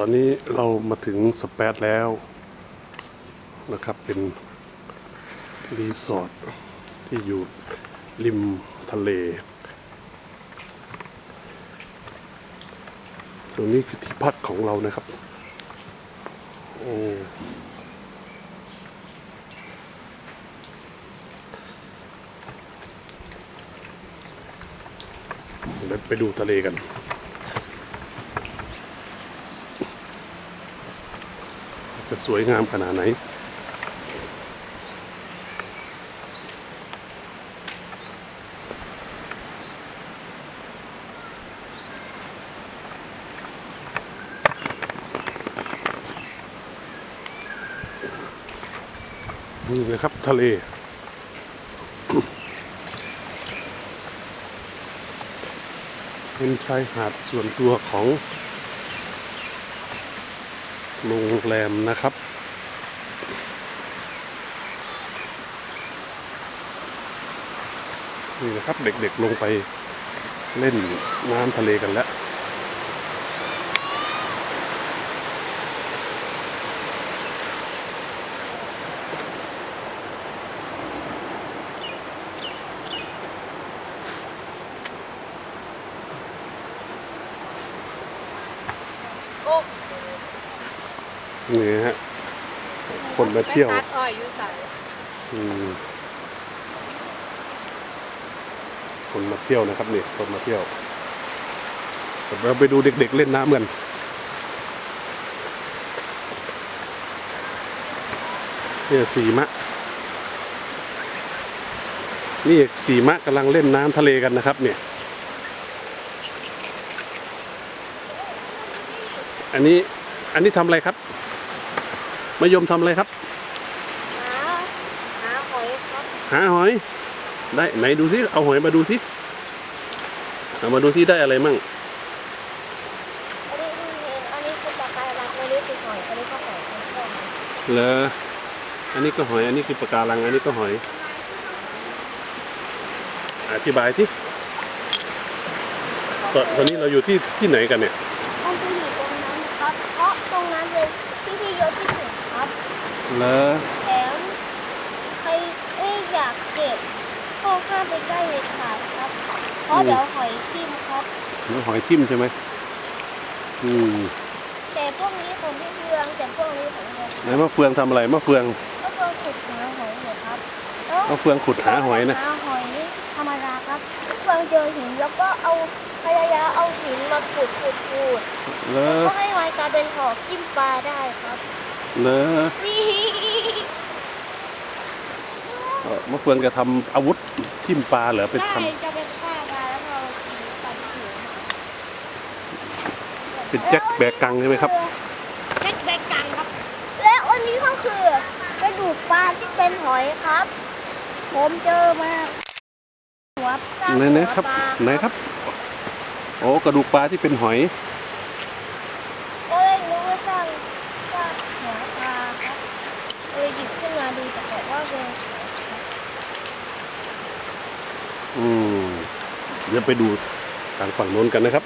ตอนนี้เรามาถึงสเปซแล้วนะครับเป็นรีสอร์ทที่อยู่ริมทะเล ตรงนี้คือที่พักของเรานะครับโอ้เดี๋ยวไปดูทะเลกัน จะสวยงามขนาดไหน นี่นะครับทะเลเป็นชายหาดส่วนตัวของ โรงแรมนะครับ นี่นะครับเด็กๆลงไปเล่นน้ำทะเลกันแล้ว นี่ฮะ คนมาเที่ยว ไปตัดอ้อยอยู่ใส่อืมคนมาเที่ยวนะครับนี่คนมาเที่ยวเดี๋ยวเราไปดูเด็กๆเล่นน้ำกันเนี่ยสีมะ นี่สีมะกำลังเล่นน้ำทะเลกันนะครับเนี่ย อันนี้อันนี้ทำอะไรครับ มะยมทำอะไรครับ หาหาหอยครับหาหอย ได้ไหนดูสิเอาหอยมาดูสิเอามาดูที่ได้อะไรมั่งอันนี้คือเห็นอันนี้คือปลาการังอันนี้คือหอยอันนี้ก็หอยอันนี้ก็หอยเลออันนี้ก็หอย อันนี้คือปะการัง อันนี้ก็หอย อธิบายที่ตอนตอนนี้เราอยู่ที่ที่ไหนกันเนี่ย มันจะอยู่ตรงนั้นนะครับ เพราะตรงนั้นเป็นที่ที่เยอะที่สุด ครับเลอแถมใครเอ้ยอยากเก็บก็ข้ามไปใกล้เลยขาดครับเพราะเดี๋ยวหอยทิ่มครับแล้วหอยทิ่มใช่ไหมอืมแต่พวกนี้ของพี่เฟืองแต่พวกนี้ของเฟืองไหนมะเฟืองทำอะไรมะเฟืองก็เฟืองขุดหาหอยเหรอครับแล้วมะเฟืองขุดหาหอยนะหาหอยธรรมดาครับเฟืองเจอหินแล้วก็เอาพยายามเอาหินมาขุดขุดขุดเลอก็ให้มันกลายเป็นหอกจิ้มปลาได้ครับ เลอนี่เอ่อมะเฟืองจะทำอาวุธทิ่มปลาเหรอเป็นได้ทจะเป็นปลาปลาแล้วเรากินปลาหิวำเป็นแจ็คแบกกังใช่ไหมครับ แจ็คแบกกังครับ และอันนี้ก็คือกระดูกปลาที่เป็นหอยครับ ผมเจอมาหัวสร้างไหนหัไหนวครับปลาไหนครับ โอ้กระดูกปลาที่เป็นหอย ก็เลยนึกว่าสร้างสร้างหัวปลาครับเลยหยิบขึ้นมาดูแต่บอกว่าเป็น อืมเดี๋ยวไปดูทางฝั่งโน้นกันนะครับ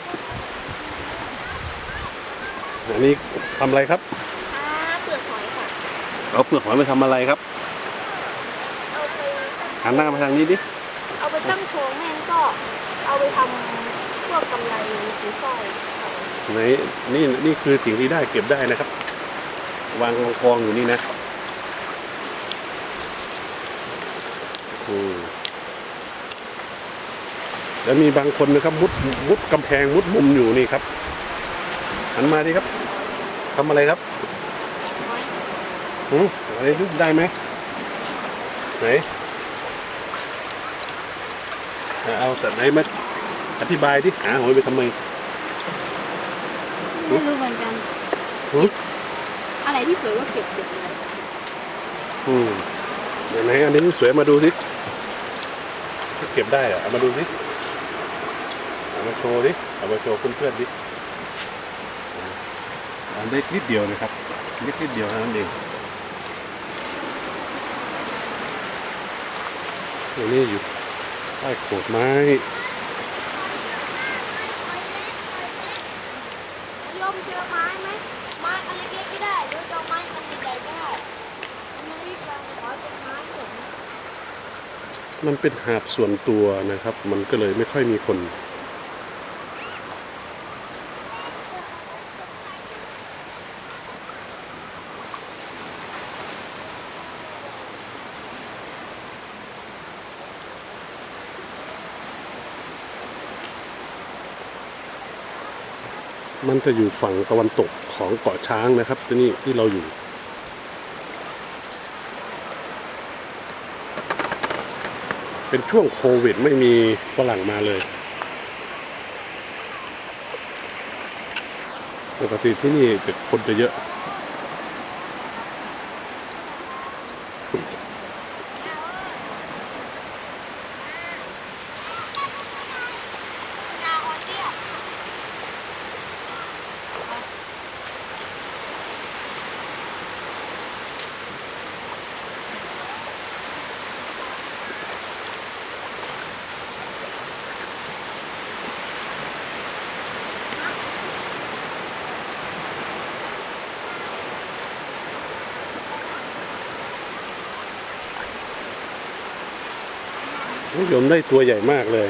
อันนี้ทำอะไรครับปลาเปลือกหอยค่ะ เอาเปลือกหอยมาทำอะไรครับเอาไป หันหน้ามาทางนี้ดิ เอาไปตั้งโชว์แม่งก็เอาไปทำพวกกำไรหรือสร้อยไหนนี่นี่คือสิ่งที่ได้เก็บได้นะครับ วางกองอยู่นี่นะอืม แล้วมีบางคนนะครับมุดมุดกำแพงมุดมุมอยู่นี่ครับหันมาดิครับทำอะไรครับหืมอะไรดูได้ไหมไหนอะเอาแต่ไหนมาอธิบายที่หาหอยไปทำไมไม่รู้เหมือนกันหืมอะไรที่สวยก็เก็บเก็บเลยอืมเดี๋ยวไหนอันนี้สวยมาดูสิเก็บได้เหรอะเอามาดูสิ เอามาโชว์ดิ เอามาโชว์เพื่อนๆดิอันเล็กนิดเดียวนะครับนิดนิดเดียวเท่านั้นเองตัวนี้อยู่ใต้โขดไม้ยมเจอไม้ไหมไม้อันเล็กๆก็ได้หรือจะเอาไม้อันใหญ่ๆก็ได้อันนี้เราขอเป็นไม้ผมมันเป็นหาดส่วนตัวนะครับ มันก็เลยไม่ค่อยมีคน มันจะอยู่ฝั่งตะวันตกของเกาะช้างนะครับที่นี่ที่เราอยู่ เป็นช่วงโควิดไม่มีฝรั่งมาเลยปกติที่นี่จะคนจะเยอะ นิยมได้ตัวใหญ่มากเลย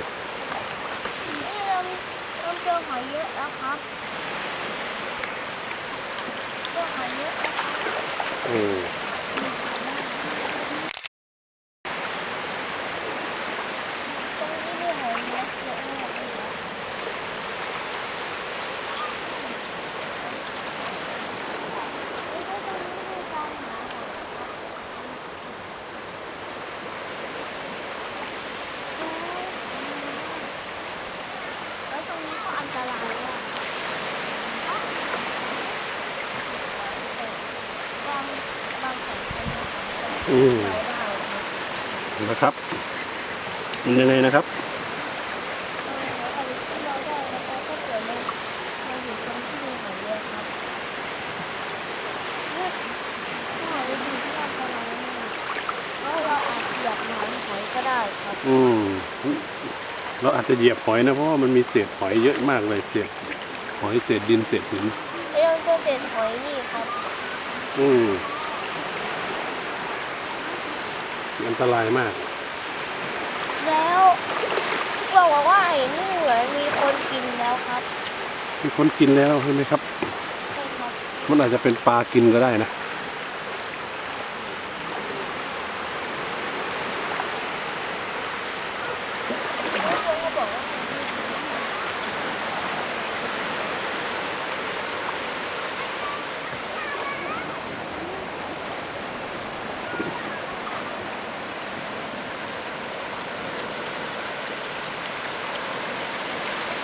นี่เราเราเจอหอยเยอะแล้วครับเจอหอยเยอะแล้วครับอืม ตรงนี้มีหอยเยอะเยอะมากเลยนะแล้วก็ตรงนี้มีการหาหอยครับแล้วตรงนี้ก็อันตรายอะบางบางของเป็นของ อืมนะครับมันยังไงนะครับอืมเราอาจจะเหยียบหอยก็ได้อืมเราอาจจะเหยียบหอยนะเพราะว่ามันมีเศษหอยเยอะมากเลยเศษหอยเศษดินเศษหินเอ้ยเจอเศษหอยนี่ครับ อืม อันตรายมาก แล้วบอกว่าไอ้นี่เหมือนมีคนกินแล้วครับ มีคนกินแล้วใช่ไหมครับ ใช่ครับ มันอาจจะเป็นปลากินก็ได้นะ